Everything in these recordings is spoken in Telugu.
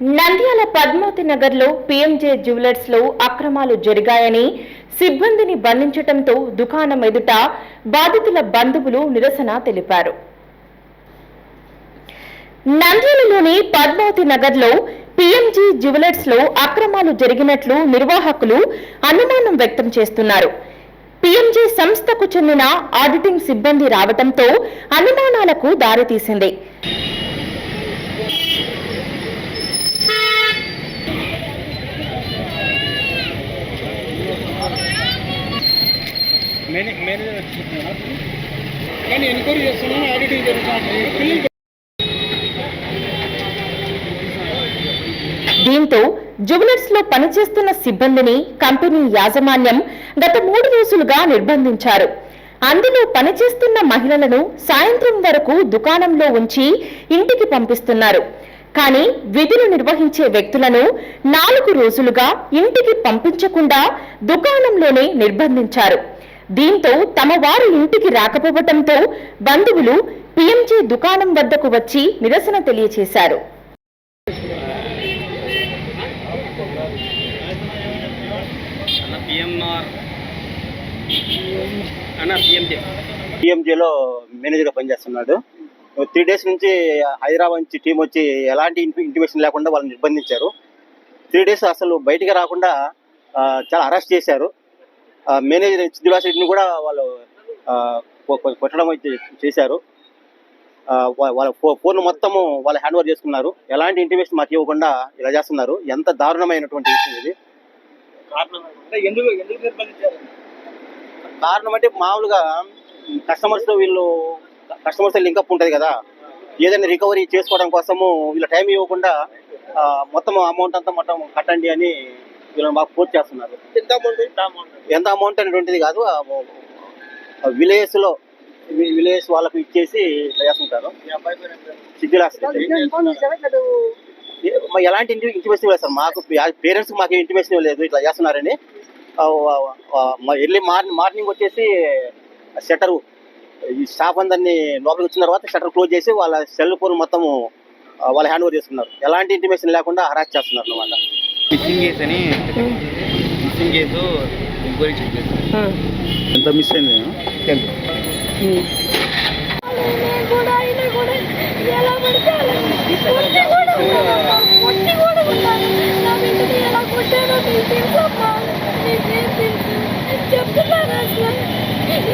నంద్యాల పద్మావతి నగర్లో పిఎంజే జ్యువెలర్స్లో అక్రమాలు జరిగాయని సిబ్బందిని బంధించటంతో దుకాణం ఎదుట బాధితుల బంధువులు నిరసన తెలిపారు. నంద్యాలలోని పద్మావతి నగర్లో పిఎంజీ జ్యువెలర్స్లో అక్రమాలు జరిగినట్లు నిర్వాహకులు అనుమానం వ్యక్తం చేస్తున్నారు. పిఎంజీ సంస్థకు చెందిన ఆడిటింగ్ సిబ్బంది రావటంతో అనుమానాలకు దారితీసింది. మేనేజర్ వచ్చిందా కానీ ఎంక్వైరీ చేస్తున్నాను ఆడిటింగ్ దీంతో జువెలర్స్లో పనిచేస్తున్న సిబ్బందిని కంపెనీ యాజమాన్యం గత మూడు రోజులుగా నిర్బంధించారు. అందులో పనిచేస్తున్న మహిళలను సాయంత్రం వరకు దుకాణంలో ఉంచి ఇంటికి పంపిస్తున్నారు. కానీ విధులు నిర్వహించే వ్యక్తులను నాలుగు రోజులుగా ఇంటికి పంపించకుండా దుకాణంలోనే నిర్బంధించారు. దీంతో తమ వారు ఇంటికి రాకపోవటంతో బంధువులు పిఎంజే దుకాణం వద్దకు వచ్చి నిరసన తెలియజేశారు అన్న పిఎంఆర్ అన్న పిఎంజే. టీఎంజేలో మేనేజర్గా పనిచేస్తున్నాడు. త్రీ డేస్ నుంచి హైదరాబాద్ నుంచి టీం వచ్చి ఎలాంటి ఇంటి- ఇంటిమేషన్ లేకుండా వాళ్ళని నిర్బంధించారు. త్రీ డేస్ అసలు బయటికి రాకుండా చాలా అరెస్ట్ చేశారు. మేనేజర్ సిద్ధివాసరెడ్డిని కూడా వాళ్ళు కొట్టడం అయితే చేశారు. వాళ్ళ ఫో- ఫోన్ మొత్తము వాళ్ళు హ్యాండ్ ఓవర్ చేసుకున్నారు. ఎలాంటి ఇంటిమేషన్ మాకు ఇవ్వకుండా ఇలా చేస్తున్నారు. ఎంత దారుణమైనటువంటి విషయం ఇది. కారణం అంటే మామూలుగా కస్టమర్స్తో వీళ్ళు కస్టమర్స్ లింకప్ ఉంటుంది కదా. ఏదైనా రికవరీ చేసుకోవడం కోసము వీళ్ళ టైం ఇవ్వకుండా మొత్తం అమౌంట్ అంతా మొత్తం కట్టండి అని వీళ్ళని మాకు ఫోర్స్ చేస్తున్నారు. ఎంత అమౌంట్ ఎంత అమౌంట్ అనేటువంటిది కాదు విలేజ్లో విలేజ్ వాళ్ళకు ఇచ్చేసి ఇట్లా చేస్తుంటారు. ఎలాంటి ఇంటి ఇంటిమేషన్ లేదు సార్. మాకు పేరెంట్స్ మాకు ఇంటిమేషన్ లేదు ఇట్లా చేస్తున్నారని. ఎర్లీ మార్నింగ్ మార్నింగ్ వచ్చేసి షటర్ ఈ స్టాఫ్ అందరినీ లోపలికి వచ్చిన తర్వాత షటర్ క్లోజ్ చేసి వాళ్ళ సెల్ ఫోన్ మొత్తం వాళ్ళ హ్యాండ్ ఓవర్ చేసుకున్నారు. ఎలాంటి ఇంటిమేషన్ లేకుండా హరాస్ చేస్తున్నారు అన్నమాట. మిస్సింగ్ కేసు అని మిస్సింగ్ కేసు ఎంక్వైరీ చేశారు. ఎంత మిస్ అయింది నేను కూడా ఆయన కూడా ఎలా పడితే అలా కొట్టి కూడా ఉన్నాను కొట్టి కూడా ఉన్నాను నా బిడ్డని ఎలా కొట్టానో నీకు తెలుసమ్మా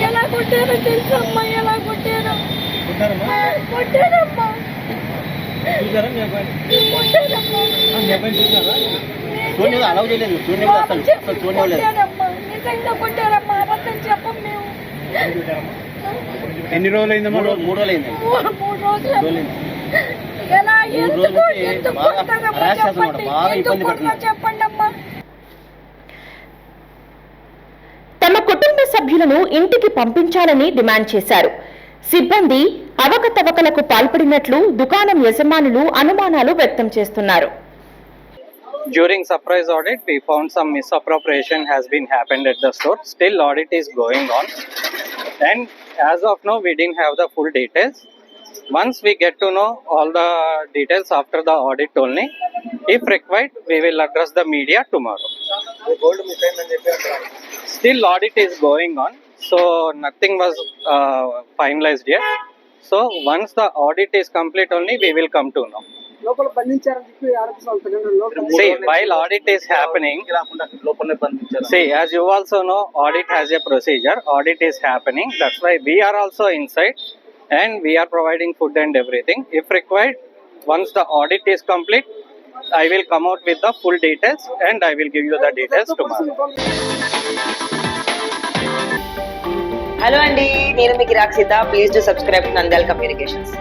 ఎలా కొట్టానో తెలుసమ్మా ఎలా అలౌ చేయలేదు. అసలు అసలు చూడలేదు ఎన్ని రోజులు అయిందమ్మా మూడు మూడు రోజులు. అయింది మూడు బాగా ఇబ్బంది తమ కుటుంబ సభ్యులను ఇంటికి పంపించాలని డిమాండ్ చేశారు. సిబ్బంది అవకతవకలకు పాల్పడినట్లు దుకాణం యజమానులు అనుమానాలు వ్యక్తం చేస్తున్నారు. During surprise audit, we found some misappropriation has been happened at the store. Still audit is going on. And as of now, we didn't have the full details. Once we get to know all the details after the audit only, if required, we will address the media tomorrow. Still audit is going on. So nothing was uh, finalized yet. So once the audit is complete only, we will come to know. లోపల బంధించారని చెప్పి ఆరోపిస్తున్నారు లోపల audit is happening, రాకుండా లోపలనే బంధించారు See, as you also know, audit has a procedure. Audit is happening. That's why we are also inside and we are providing food and everything. If required, once the audit is complete, I will come out with the full details and I will give you the details tomorrow. Hello అండి నేను మీకు Rakshita please to subscribe Nandyala communications